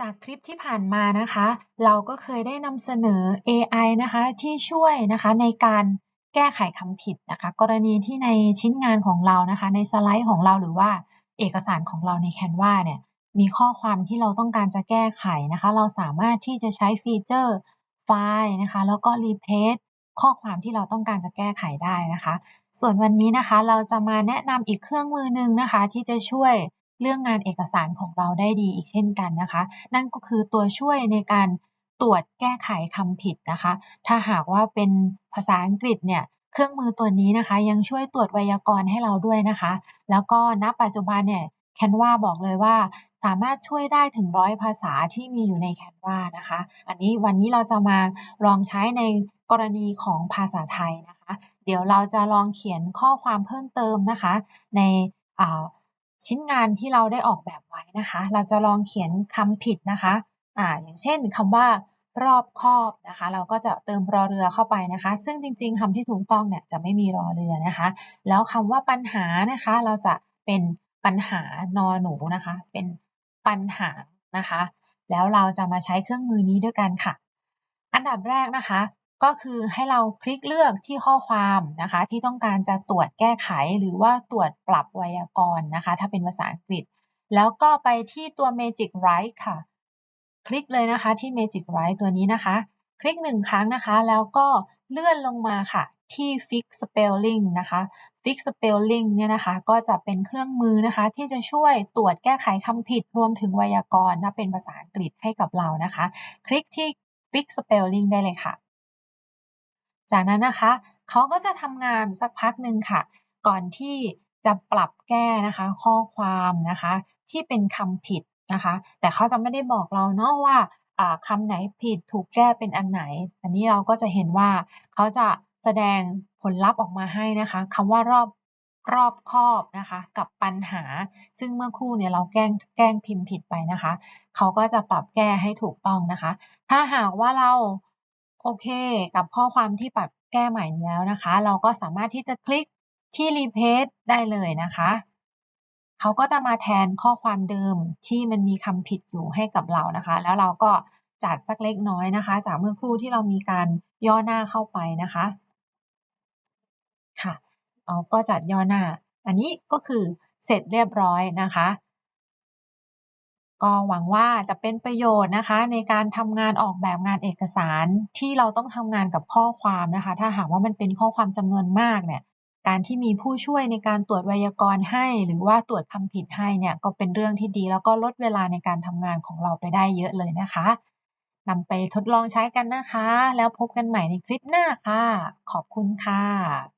จากคลิปที่ผ่านมานะคะ เราก็เคยได้นำเสนอ AI นะคะที่ช่วยนะคะในการแก้ไขคำผิดนะคะ กรณีที่ในชิ้นงานของเรานะคะ ในสไลด์ของเราหรือว่าเอกสารของเราใน Canva เนี่ยมีข้อความที่เราต้องการจะแก้ไขนะคะ เราสามารถที่จะใช้ฟีเจอร์ไฟล์นะคะ แล้วก็ replace ข้อความที่เราต้องการจะแก้ไขได้นะคะ ส่วนวันนี้นะคะ เราจะมาแนะนำอีกเครื่องมือหนึ่งนะคะ ที่จะช่วย เรื่องงานเอกสารของเราได้ดีอีกเช่นกันนะคะ นั่นก็คือตัวช่วยในการตรวจแก้ไขคำผิดนะคะ ถ้าหากว่าเป็นภาษาอังกฤษเนี่ยเครื่องมือตัวนี้นะคะ ยังช่วยตรวจไวยากรณ์ให้เราด้วยนะคะ แล้วก็ณปัจจุบันเนี่ย Canva บอกเลยว่าสามารถช่วยได้ถึงร้อยภาษาที่มีอยู่ใน Canva นะคะ อันนี้วันนี้เราจะมาลองใช้ในกรณีของภาษาไทยนะคะ เดี๋ยวเราจะลองเขียนข้อความเพิ่มเติมนะคะ ใน ชิ้นงานที่เราได้ออกแบบไว้นะคะ เราจะลองเขียนคำผิดนะคะอ่าอย่างเช่นคำว่ารอบคอบนะคะ เราก็จะเติมรอเรือเข้าไปนะคะ ซึ่งจริงๆคำที่ถูกต้องเนี่ยจะไม่มีรอเรือนะคะ แล้วคำว่าปัญหานะคะ เราจะเป็นปัญหานอหนูนะคะ เป็นปัญหานะคะ แล้วเราจะมาใช้เครื่องมือนี้ด้วยกันค่ะ อันดับแรกนะคะ ก็คือให้เราคลิกเลือกที่ข้อความนะคะ ที่ต้องการจะตรวจแก้ไขหรือว่าตรวจปรับไวยากรณ์นะคะ ถ้าเป็นภาษาอังกฤษ แล้วก็ไปที่ตัว Magic Write ค่ะ คลิกเลยนะคะที่ Magic Write ตัวนี้นะคะ คลิกหนึ่งครั้งนะคะ แล้วก็เลื่อนลงมาค่ะที่ Fix Spelling นะคะ Fix Spelling เนี่ยนะคะ ก็จะเป็นเครื่องมือนะคะ ที่จะช่วยตรวจแก้ไขคำผิดรวมถึงไวยากรณ์ถ้าเป็นภาษาอังกฤษให้กับเรานะคะ คลิกที่ Fix Spelling ได้เลยค่ะ จากนั้นนะคะเขาก็จะทำงานสักพักหนึ่งค่ะ ก่อนที่จะปรับแก้นะคะข้อความนะคะที่เป็นคำผิดนะคะ แต่เขาจะไม่ได้บอกเราเนาะว่าคำไหนผิดถูกแก้เป็นอันไหน อันนี้เราก็จะเห็นว่าเขาจะแสดงผลลัพธ์ออกมาให้นะคะคำว่ารอบรอบคอบนะคะ กับปัญหา ซึ่งเมื่อครู่เนี่ยเราแกล้งแกล้งพิมพ์ผิดไปนะคะ เขาก็จะปรับแก้ให้ถูกต้องนะคะ ถ้าหากว่าเรา โอเค กับข้อความที่ปรับแก้ใหม่แล้วนะคะ เราก็สามารถที่จะคลิกที่ replace ได้เลยนะคะเขาก็จะมาแทนข้อความเดิมที่มันมีคำผิดอยู่ให้กับเรานะคะ แล้วเราก็จัดสักเล็กน้อยนะคะ จากเมื่อครู่ที่เรามีการย่อหน้าเข้าไปนะคะค่ะเราก็จัดย่อหน้า อันนี้ก็คือเสร็จเรียบร้อยนะคะ ก็หวังว่าจะเป็นประโยชน์นะคะ ในการทำงานออกแบบงานเอกสารที่เราต้องทำงานกับข้อความนะคะ ถ้าหากว่ามันเป็นข้อความจำนวนมากเนี่ยการที่มีผู้ช่วยในการตรวจไวยากรณ์ให้ หรือว่าตรวจคำผิดให้เนี่ยก็เป็นเรื่องที่ดี แล้วก็ลดเวลาในการทำงานของเราไปได้เยอะเลยนะคะนำไปทดลองใช้กันนะคะ แล้วพบกันใหม่ในคลิปหน้าค่ะ ขอบคุณค่ะ